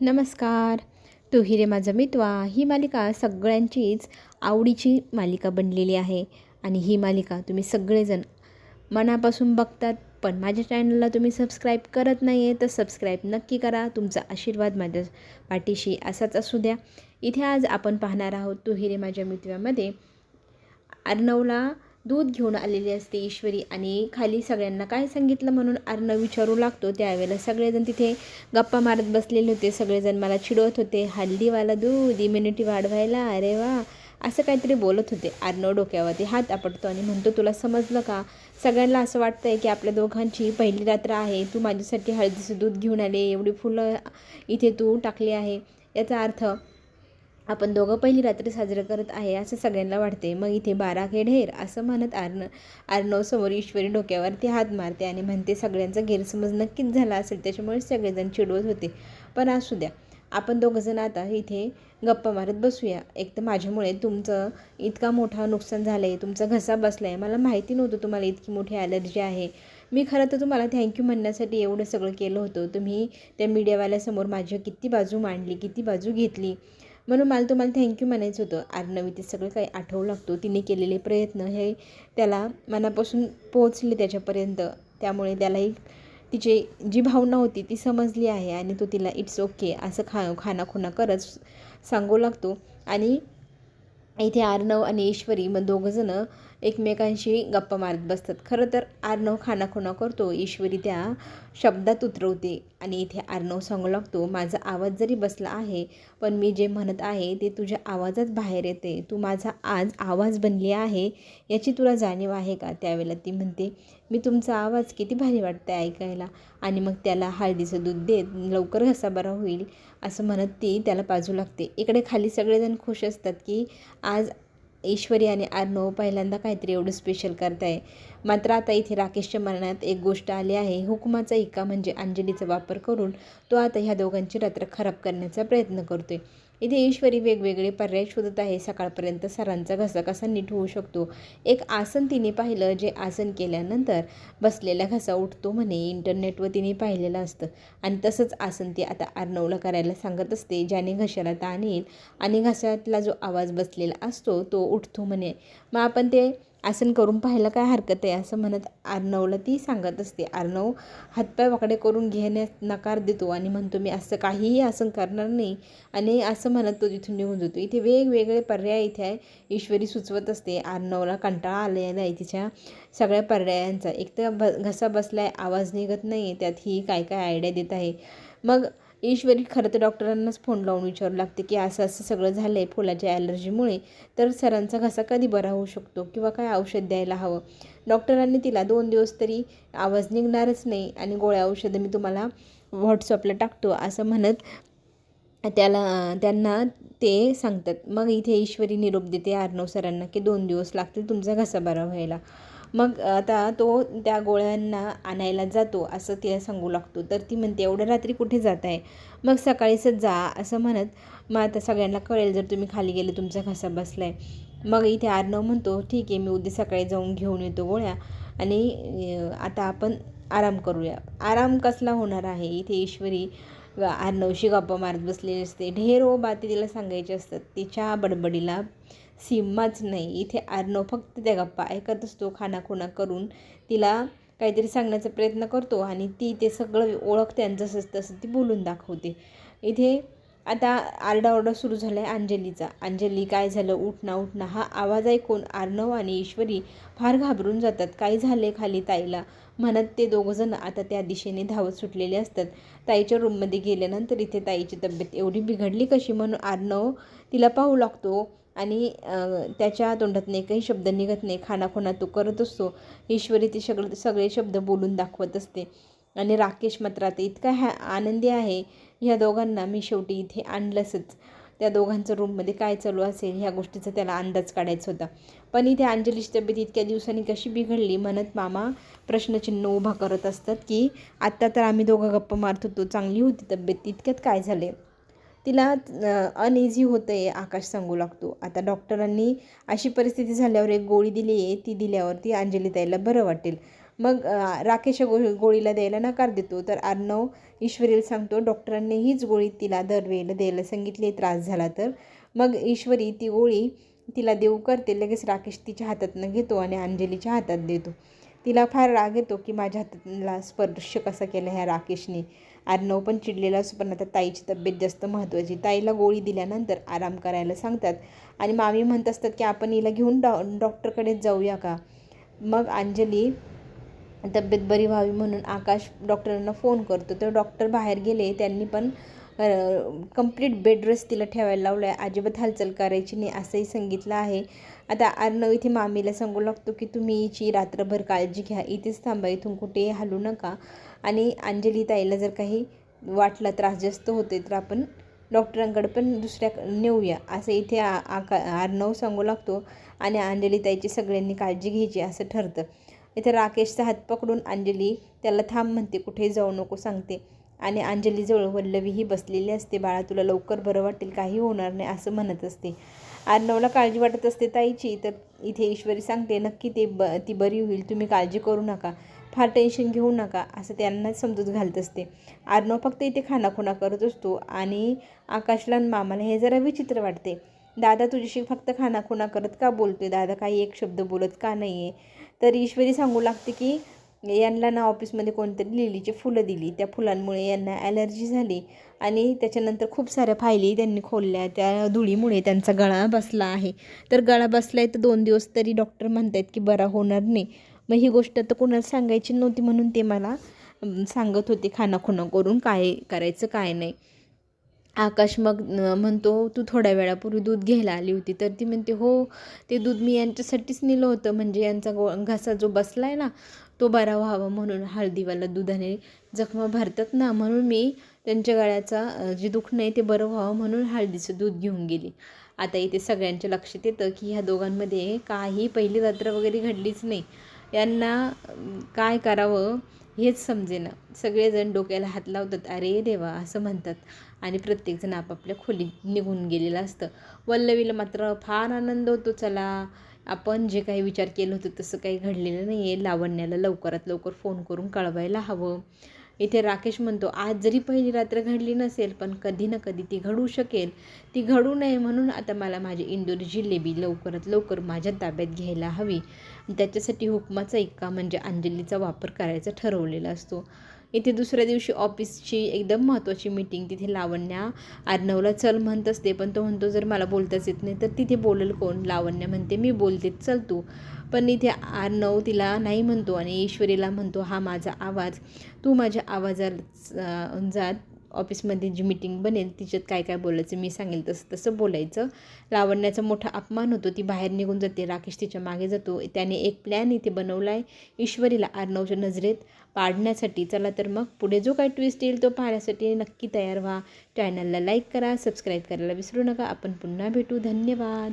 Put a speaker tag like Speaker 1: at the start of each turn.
Speaker 1: नमस्कार. तू हिरे माझा मितवा. ही मालिका सगळ्यांचीच आवडीची मालिका बनलेली आहे. आणि ही मालिका तुम्ही सगळेजण मनापासून बघतात पण माझ्या चॅनलला तुम्ही सबस्क्राईब करत नाही आहे तर सबस्क्राईब नक्की करा. तुमचा आशीर्वाद माझ्या पाठीशी असाच असू द्या. इथे आज आपण पाहणार आहोत तू हिरे माझ्या मितव्यामध्ये अर्णवला दूध घेऊन आलेली असते ईश्वरी. आणि खाली सगळ्यांना काय सांगितलं म्हणून अर्णव विचारू लागतो. त्यावेळेला सगळेजण तिथे गप्पा मारत बसलेले होते. सगळेजण मला चिडवत होते. हल्दीवाला दूध इम्युनिटी वाढवायला अरे वा. असं काहीतरी बोलत होते. अर्णव डोक्यावरती हात आपटतो आणि म्हणतो तुला समजलं का? सगळ्यांना असं वाटतं आहे की आपल्या दोघांची पहिली रात्र आहे. तू माझ्यासाठी हळदीचं दूध घेऊन आले. एवढी फुलं इथे तू टाकली आहे. याचा अर्थ आपण दोघं पहिली रात्री साजरं करत आहे असं सगळ्यांना वाटते मग इथे बारा खे ढेर असं म्हणत आर्न आर्नव समोर ईश्वरी डोक्यावरती हात मारते आणि म्हणते सगळ्यांचा गैरसमज नक्कीच झाला असेल त्याच्यामुळे सगळेजण चिडवत होते. पण असू द्या. आपण दोघंजण आता इथे गप्पा मारत बसूया. एक तर माझ्यामुळे तुमचं इतका मोठा नुकसान झालं आहे तुमचा घसा बसला आहे मला माहिती नव्हतं तुम्हाला इतकी मोठी ॲलर्जी आहे. मी खरं तर तुम्हाला थँक्यू म्हणण्यासाठी एवढं सगळं केलं होतं. तुम्ही त्या मीडियावाल्यासमोर माझी किती बाजू मांडली किती बाजू घेतली. म्हणून मला तुम्हाला थँक्यू म्हणायचं होतं. अर्णवी ते सगळं काही आठवू लागतो. तिने केलेले प्रयत्न हे त्याला मनापासून पोहोचले त्याच्यापर्यंत. त्यामुळे त्यालाही तिची जी भावना होती ती समजली आहे आणि तो तिला इट्स ओके असं खा खानाखुना करत सांगू लागतो. आणि इथे अर्णव आणि ईश्वरी मग दोघंजणं एकमेकांशी गप्पा मारत बसतात. खरं तर आर्नव खानाखुना करतो. ईश्वरी त्या शब्दात उतरवते आणि इथे आर्नव सांगू लागतो. माझा आवाज जरी बसला आहे पण मी जे म्हणत आहे ते तुझ्या आवाजात बाहेर येते. तू माझा आज आवाज बनली आहे याची तुला जाणीव आहे का? त्यावेळेला ती म्हणते मी तुमचा आवाज किती भारी वाटतं ऐकायला आणि मग त्याला हळदीचं दूध देत लवकर घसा बरा होईल असं म्हणत ती त्याला बाजू लागते. इकडे खाली सगळेजण खुश असतात की आज ईश्वरी आणि अर्णव पहिल्यांदा काहीतरी एवढं स्पेशल करताय. मात्र आता इथे राकेशच्या मरणात एक गोष्ट आली आहे. हुकुमाचा इका म्हणजे अंजलीचा वापर करून तो आता ह्या दोघांची रात्र खराब करण्याचा प्रयत्न करतोय. इथे ईश्वरी वेगवेगळे पर्याय शोधत आहे. सकाळपर्यंत सरांचा घसा कसा नीट होऊ शकतो. एक आसन तिने पाहिलं जे आसन केल्यानंतर बसलेला घसा उठतो म्हणे. इंटरनेटवर तिने पाहिलेलं असतं. आणि तसंच आसन ती आता अर्णवला करायला सांगत असते ज्याने घशाला ताण येईल आणि घशातला जो आवाज बसलेला असतो तो उठतो म्हणे. मग आपण ते आसन करून पाहायला काय हरकत आहे? असं म्हणत अर्णवला ती सांगत असते. अर्णव हातपाय वाकडे करून घेण्यास नकार देतो आणि म्हणतो मी असं काहीही आसन करणार नाही. आणि असं म्हणत तो तिथून निघून जातो. इथे वेगवेगळे पर्याय इथे आहे. ईश्वरी सुचवत असते. अर्णवला कंटाळा आलेला आहे तिच्या सगळ्या पर्यायांचा. एक तर ब घसा बसला आहे आवाज निघत नाही त्यात ही काय काय आयडिया देत आहे. मग ईश्वरी खरं तर डॉक्टरांनाच फोन लावून विचारू लागते की असं असं सगळं झालं आहे फुलाच्या ॲलर्जीमुळे तर सरांचा घसा कधी बरा होऊ शकतो किंवा काय औषध द्यायला हवं? डॉक्टरांनी तिला दोन दिवस तरी आवाज निघणारच नाही आणि गोळ्या औषधं मी तुम्हाला व्हॉट्सअपला टाकतो असं म्हणत त्याला त्यांना ते सांगतात. मग इथे ईश्वरी निरोप देते आर्णव सरांना की दोन दिवस लागतील तुमचा घसा बरा व्हायला. मग आता तो त्या गोळ्यांना आणायला जातो असं तिला सांगू लागतो. तर ती म्हणते एवढ्या रात्री कुठे जात आहे? मग सकाळीच जा असं म्हणत मग आता सगळ्यांना कळेल जर तुम्ही खाली गेले तुमचा घसा बसला आहे मग इथे आर्नव म्हणतो ठीक आहे मी उद्या सकाळी जाऊन घेऊन येतो गोळ्या आणि आता आपण आराम करूया. आराम कसला होणार आहे? इथे ईश्वरी आर्नवशी गप्पा मारत बसलेली असते. ढेर ओ बाती तिला सांगायचे असतात तिच्या बडबडीला सीमाच नाही. इथे आर्नव फक्त त्या गप्पा ऐकत असतो खाणाखुणा करून. तिला काहीतरी सांगण्याचा प्रयत्न करतो आणि ती ते सगळं ओळख जसं तसं ती बोलून दाखवते. इथे आता आरडाओरडा सुरू झाला आहे अंजलीचा. अंजली काय झालं? उठना उठना हा आवाज ऐकून आर्णव आणि ईश्वरी फार घाबरून जातात. काय झाले खाली ताईला? म्हणत ते दोघंजण आता त्या दिशेने धावत सुटलेले असतात. ताईच्या रूममध्ये गेल्यानंतर इथे ताईची तब्येत एवढी बिघडली कशी? म्हणून आर्णव तिला पाहू लागतो. आणि त्याच्या तोंडातून एकही शब्द निघत नाही. खानाखुणा तो करत असतो. ईश्वरी ते सगळं सगळे शब्द बोलून दाखवत असते. आणि राकेश मात्र आता इतका ह्या आनंदी आहे. ह्या दोघांना मी शेवटी इथे आणलंसच. त्या दोघांचं रूममध्ये काय चालू असेल ह्या गोष्टीचा त्याला अंदाज काढायचा होता. पण इथे अंजलीची तब्येत इतक्या दिवसांनी कशी बिघडली म्हणत मामा प्रश्नचिन्ह उभा करत असतात की आत्ता तर आम्ही दोघं गप्पा मारत होतो. चांगली होती तब्येत. इतक्यात काय झाले तिला अनइझी होतं आहे आकाश सांगू लागतो. आता डॉक्टरांनी अशी परिस्थिती झाल्यावर एक गोळी दिली आहे ती दिल्यावरती अंजली ताईला बरं वाटेल. मग राकेश या गो गोळीला द्यायला नकार देतो. तर अर्णव ईश्वरीला सांगतो डॉक्टरांनी हीच गोळी तिला दरवेळेला द्यायला सांगितली त्रास झाला तर. मग ईश्वरी ती गोळी तिला देऊ करते लगेच राकेश तिच्या हातातनं घेतो आणि अंजलीच्या हातात देतो. तिला फार राग येतो की माझ्या हाताला स्पर्श कसा केला ह्या राकेशने. अर्णव पण चिडलेला असतो पण आता ताईची तब्येत जास्त महत्त्वाची. ताईला गोळी दिल्यानंतर आराम करायला सांगतात. आणि मामी म्हणत असतात की आपण हिला घेऊन डॉ डॉक्टरकडेच जाऊया का? मग अंजली तब्येत बरी व्हावी म्हणून आकाश डॉक्टरांना फोन करतो. तर डॉक्टर बाहेर गेले त्यांनी पण कंप्लीट बेड तिला ठेवायला लावलं आहे अजिबात हालचाल करायची नाही असंही सांगितलं आहे. आता अर्णव इथे मामीला सांगू लागतो की तुम्ही हिची रात्रभर काळजी घ्या इथेच थांबा इथून कुठेही हलू नका. आणि अंजली ताईला जर काही वाटला त्रास जास्त होते तर आपण डॉक्टरांकडे पण दुसऱ्या नेऊया असं इथे आ आका अर्णव सांगू लागतो. आणि अंजली ताईची सगळ्यांनी काळजी घ्यायची असं ठरतं. इथे राकेशचा हात पकडून अंजली त्याला थांब म्हणते कुठेही जाऊ नको सांगते. आणि अंजलीजवळ वल्लवीही बसलेली असते. बाळा तुला लवकर बरं वाटेल काही होणार नाही असं म्हणत असते. अर्णवला काळजी वाटत असते ताईची. तर इथे ईश्वरी सांगते नक्की ते ब ती बरी होईल तुम्ही काळजी करू नका फार टेन्शन घेऊ नका असं त्यांना समजूत घालत असते. अर्णव फक्त इथे खानाखुणा करत असतो आणि आकाशला आणि मामाला हे जरा विचित्र वाटते. दादा तुझ्याशी फक्त खानाखुणा करत का बोलतोय? दादा काही एक शब्द बोलत का नाही आहे तर ईश्वरी सांगू लागते की यांना ना ऑफिसमध्ये कोणतरी लिलीची फुलं दिली. त्या फुलांमुळे यांना ॲलर्जी झाली. आणि त्याच्यानंतर खूप साऱ्या फायली त्यांनी खोलल्या. त्या धुळीमुळे त्यांचा गळा बसला आहे. तर गळा बसला आहे तर दोन दिवस तरी डॉक्टर म्हणत आहेत की बरा होणार नाही. मग ही गोष्ट तर कोणाला सांगायची नव्हती म्हणून ते मला सांगत होते खानाखुणा करून काय करायचं काय नाही. आकाश मग म्हणतो तू थोड्या वेळापूर्वी दूध घ्यायला आली होती. तर ती म्हणते हो ते दूध मी यांच्यासाठीच नेलं होतं. म्हणजे यांचा गो घसा जो बसला आहे ना तो बरा व्हावा म्हणून हळदीवाला दुधाने जखमा भरतात ना म्हणून मी त्यांच्या गळ्याचा जे दुखणं आहे ते बरं व्हावं म्हणून हळदीचं दूध घेऊन गेली. आता इथे सगळ्यांच्या लक्षात येतं की ह्या दोघांमध्ये काही पहिली रात्र वगैरे घडलीच नाही. यांना काय करावं हेच समजेना. सगळेजण डोक्याला हात लावतात अरे देवा असं म्हणतात. आणि प्रत्येकजण आपापल्या खोलीत निघून गेलेलं असतं. वल्लवीला मात्र फार आनंद होतो चला आपण जे काही विचार केलं होतं तसं काही घडलेलं नाही आहे लावण्याला लवकरात लवकर फोन करून कळवायला हवं. इथे राकेश म्हणतो आज जरी पहिली रात्र घडली नसेल पण कधी ना कधी ती घडू शकेल. ती घडू नये म्हणून आता मला माझी इंदोर जिलेबी लवकरात लवकर माझ्या ताब्यात घ्यायला हवी. त्याच्यासाठी हुकमाचा इक्का म्हणजे अंजलीचा वापर करायचा ठरवलेला असतो. इथे दुसऱ्या दिवशी ऑफिसची एकदम महत्त्वाची मीटिंग तिथे लावण्या अर्णवला चल म्हणत असते पण तो म्हणतो जर मला बोलताच येत नाही तर तिथे बोलेल कोण? लावण्या म्हणते मी बोलते चल तू. पण इथे अर्णव तिला नाही म्हणतो आणि ईश्वरीला म्हणतो हा माझा आवाज तू माझ्या आवाजात जात ऑफिसमध्ये जी मीटिंग बनेल तिच्यात काय काय बोलायचं मी सांगेल तसं तसं बोलायचं. लावण्याचा मोठा अपमान होतो ती बाहेर निघून जाते राकेश तिच्यामागे जातो. त्याने एक प्लॅन इथे बनवला आहे ईश्वरीला आर्णवच्या नजरेत पाडण्यासाठी. चला तर मग पुढे जो काय ट्विस्ट येईल तो पाहण्यासाठी नक्की तयार व्हा. चॅनलला लाईक करा सबस्क्राईब करायला विसरू नका. आपण पुन्हा भेटू. धन्यवाद.